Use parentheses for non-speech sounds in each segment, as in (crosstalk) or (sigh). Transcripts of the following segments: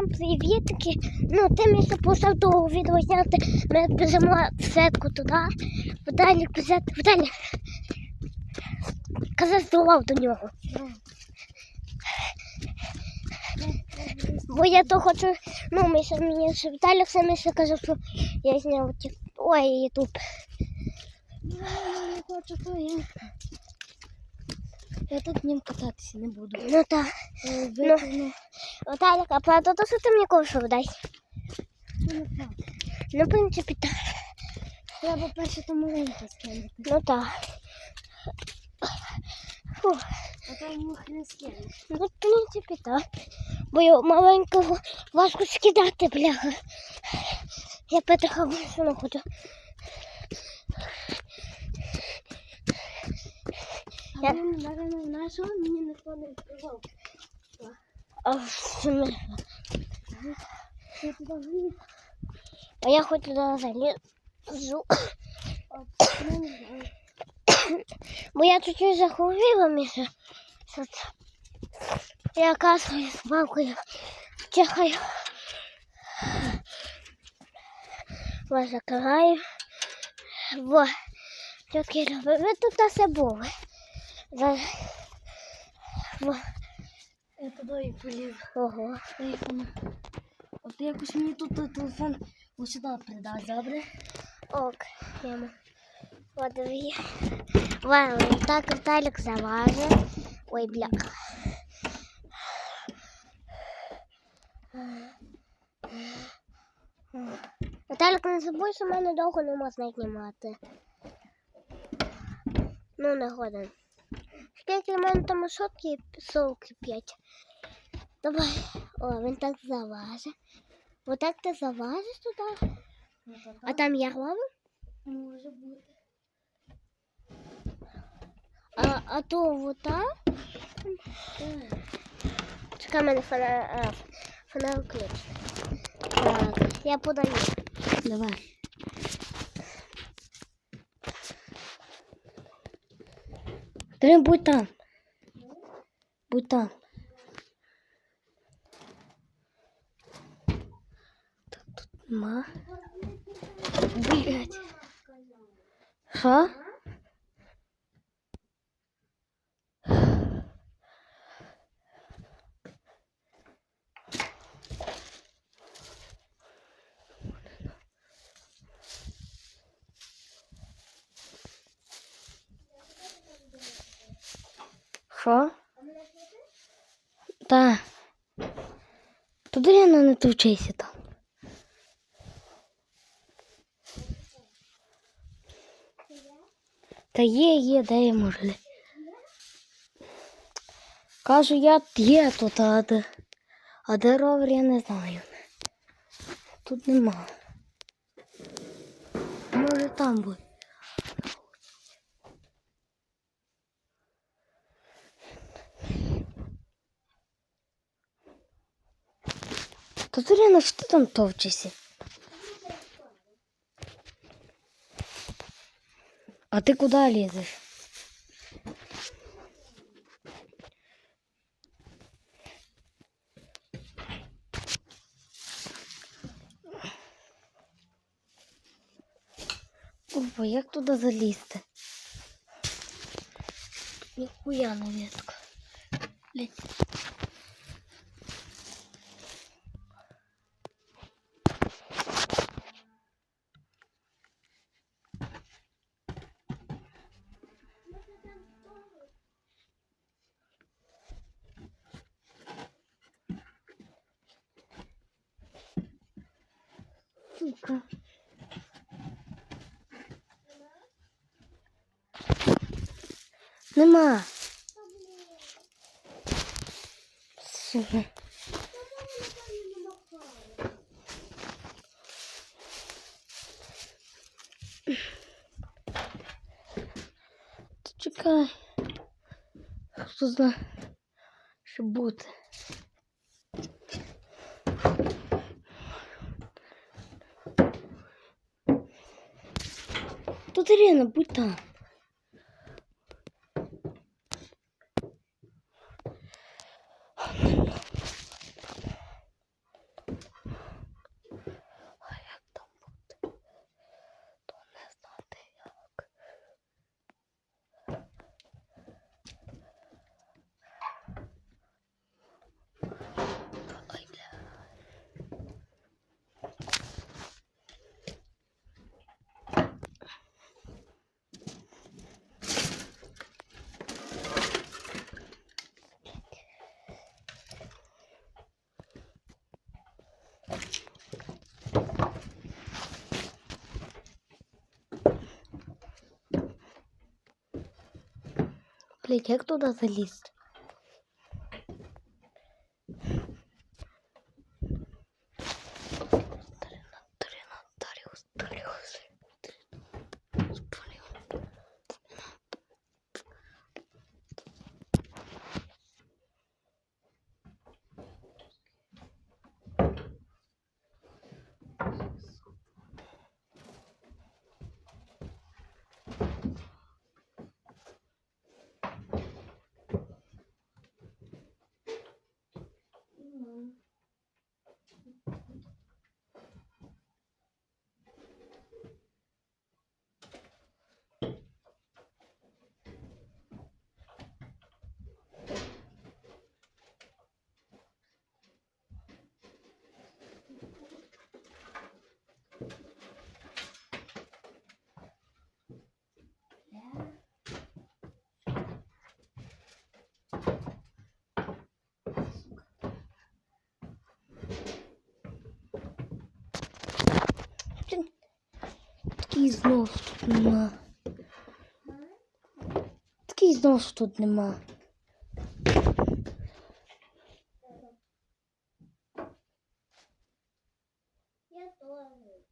Всім привітки. Ну, ти мені постав того відео зняти. Ми біжимо сетку туди. Вдалі взяти. Вдалі. Казав здував до нього. Бо я то хочу. Ну, ми ще мені ще Віталік саме ще каже, що я зняв ті. Ой, ютуб. Я не хочу, то я. Я тут ним кататися не буду. Ну так. Е, Викину. Віталік, а правда, то що ти мені ковшу дай? Ну, не так. Ну, в принципі, так. Треба перше то маленьке скинути. Ну так. Фух. А там їх не скинеш. Ну, в принципі, так. Бо його маленького важко скидати, бляха. Я Петриха машину хочу. Я- нашого мені ніхто не відкривав. А? Я туди вліз, а я хоч туди залізу. а я не знаю. Бо я чуть-чуть захворіла, це? Я кашлю з палкою. Чихаю. Вас закриваю. Во. Тільки ви тут все були. За-. Я туди і поліз. Ого. От якось мені тут телефон ось сюди придай, добре? Ок, яма. Вот дві. Ладно, так Віталік заважив. Ой, бля. Віталік, не забудь, що мене довго не можна знімати. Ну, не годен. Скільки в мене там сотки, сотки п'ять. Давай. О, він так заважив. Отак ти заважиш туди. А там я робив? Може бути. А, а то вот так? Чекай, мене фонар, а, фонар ключ. Так, я подаю. Давай. Ти будь там. Будь там. Так, тут нема. Блять. Що? Що? Та. Туди я не товчися там. Та є, є, де я можу. Кажу, я є тут, а де, а де ровер, я не знаю. Тут нема. Може там буде. Та Зоряна, що ти там товчишся? А ти куди лізеш? Опа, як туди залізти? Ніхуя не ветка. Блядь. Нема. Сука. Чекай. Хто знає, що бути. Тут Ирина, будь там. Блять, як туди залізти? Такий знов тут нема. Такий знов тут нема. Я тоже.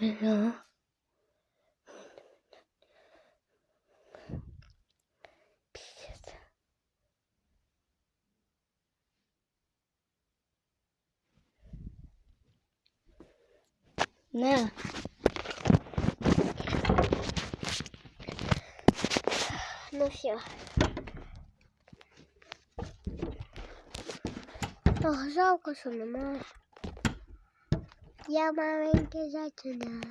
Ага. Пиздец. На. Ну все. Ох, жалко, що немає. Я маленький зайчина.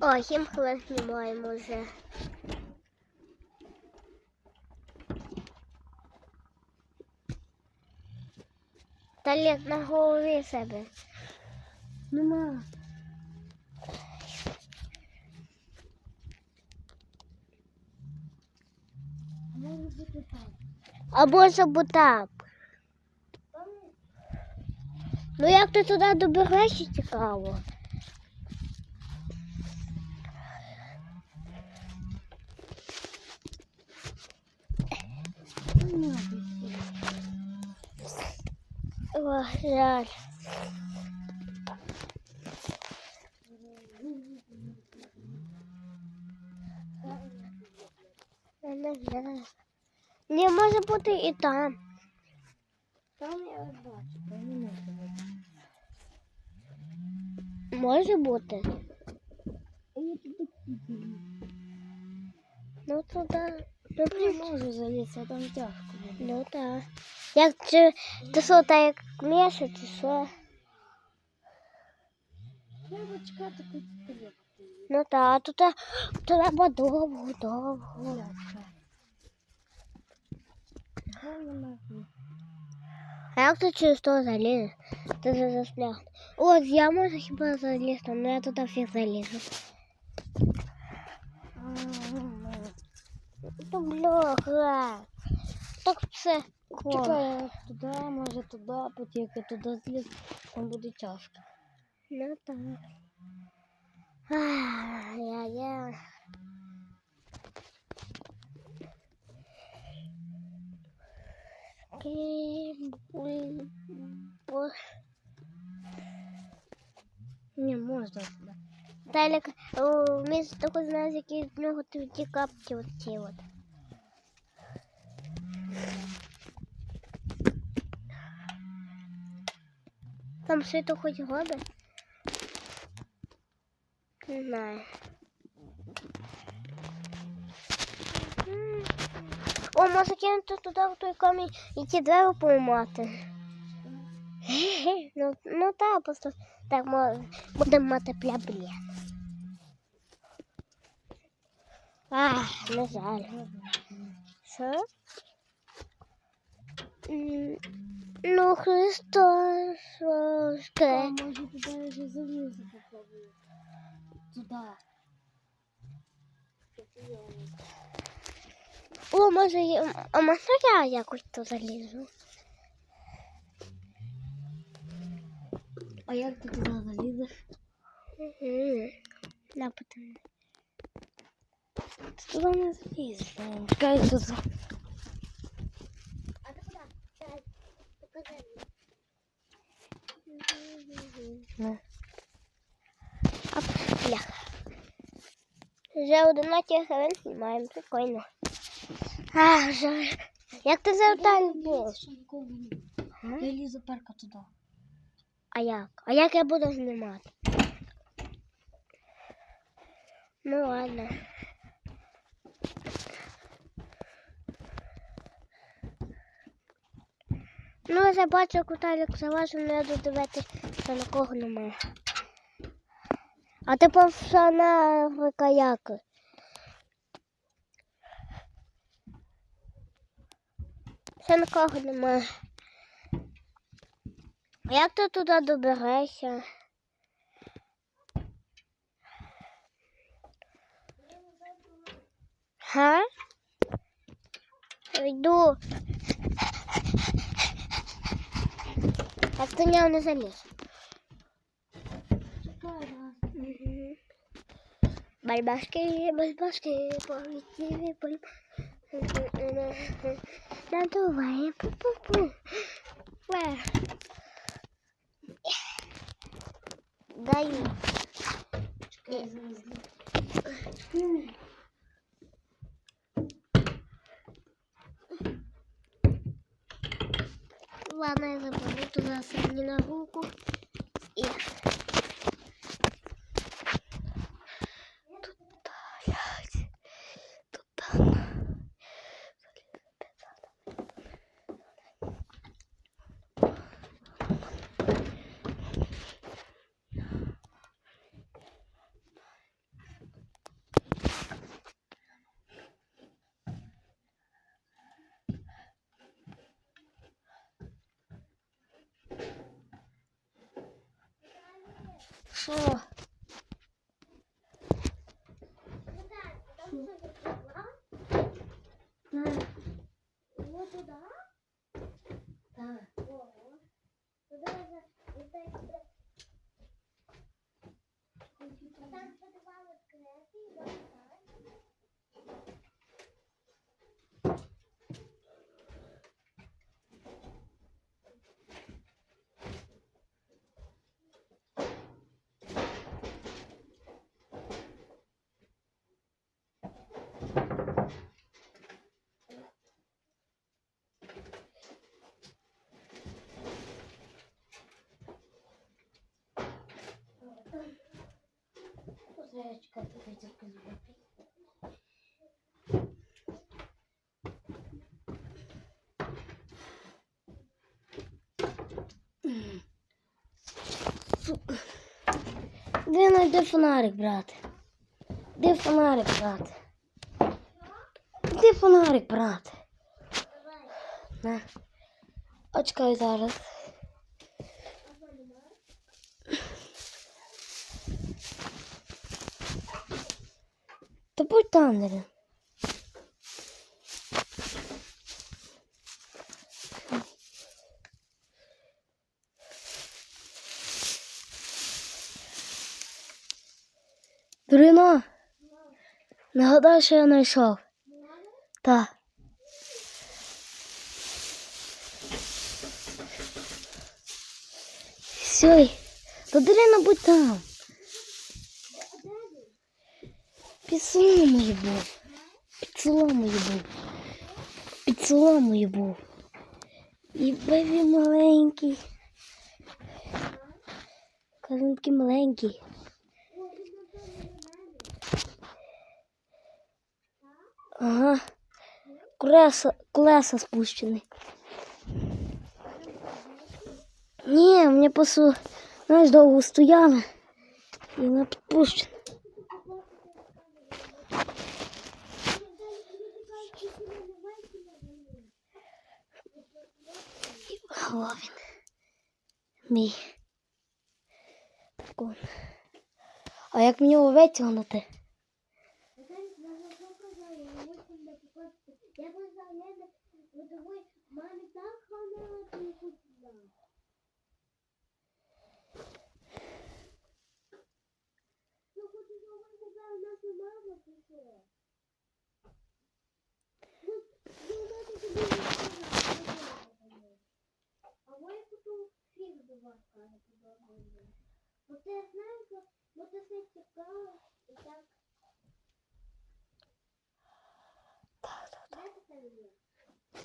О, сім хвилин знімаємо вже. Та літ на голові себе. Нема. А може бутап. Ну як ти туди доберешся цікаво? Жаль. Не знаю. Не може бути і там. Там я бачу, там не може бути. Може бути. Ну туди. Ну, Не при- можу залізти, а там тяжко. ну так. Як чи ти що, так як міша, чи що? Треба чекати, коли ти Ну так, тут е, треба довго, довго. Гуляться. А як ти через то залізеш? Ти же застряг. От я можу хіба залізти, але я туди фіг залізу. То бляха. Так все. Чекай, туди, може туди, я туди зліз, там буде тяжко. Ну так. Я-я. Не, можна о, місто такий знаєш, який з нього ті капці оці от. Там світо хоч годи? Не знаю. О, може кинути туди в той камінь і ті двері поламати. (laughs) Ну, ну так, просто так мо- будемо мати пляблі. Ах, не жаль. Що? Ну, Христос, А воскрес. може туди вже залізти попробую. Туди. О, може, я- а можна я якось тут залізу? А як ти туди залізеш? Угу. На потім. Туди не залізеш. Ну, Чекай тут. А ти куди? Дай, покажи мені. Не. Оп, бляха. Вже 11 хвилин знімаємо, прикольно. А, вже. Як ти завдань був? Я лізу перка туди. А як? А як я буду знімати? Ну ладно. Ну, я вже бачу, як Віталік залазив, але я додивитись, що на кого немає. А ти повша на каяки. Ще на кого немає. А як ти туди доберешся? Га? Йду. Так ти нього не заліз. Мгм. Бальбашки, бальбашки, полетіли, поль... Надуває пу-пу-пу. Дай. Ладно, я заберу туда сьогодні Що? Вот туда? Так. Ого. Туда же, туда, туда. А там подвал открытый, вот так. Ти тільки зробив. Де знайде фонарик, брат? Де фонарик, брат? Де фонарик, брат? На. Очкай зараз. Дарин. Дарина, нагадай, що я знайшов. Та. Все, та Дарина, будь там. Під соломою був. Під соломою був. Під соломою був. І бебі маленький. Такий маленький. Ага. Колеса, колеса спущені. Ні, мені просто, знаєш, довго стояли. І вона підпущена. Мій. Так он. А як мені його витягнути?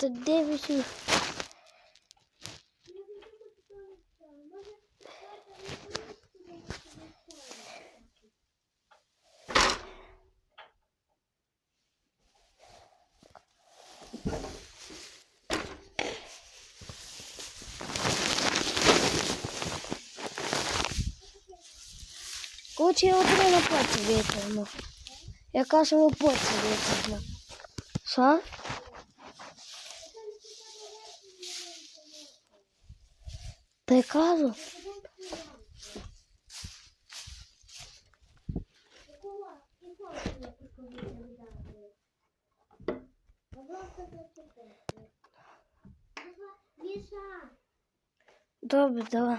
99 Короче, я обрела пальцы ветерну. Я кажу, пальцы ветерну. Що? Міша, Добре, давай.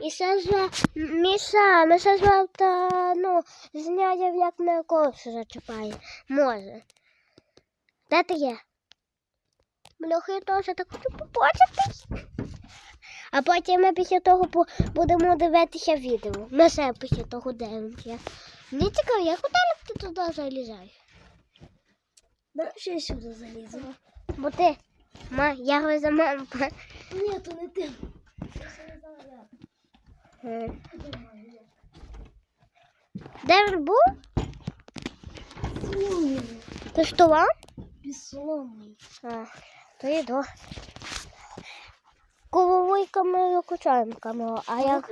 І ще ж, Міша, ми ще ж та, ну, зняття як на колесо зачіпає. Може. Де ти є? Бляха, теж так хочу побачити. А потім ми після того будемо дивитися відео. Ми ще після того дивимося. Мені цікаво, як готелик ти туди залізаєш? Да, ще я сюди залізу. Бо ти, ма, я говорю за маму. Ні, то не ти. Де він був? Ти що вам? Безсоломний. А, то йду. Головою камеру включаємо камеру, а я...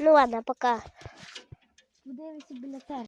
Ну ладно, пока. Подивися біля.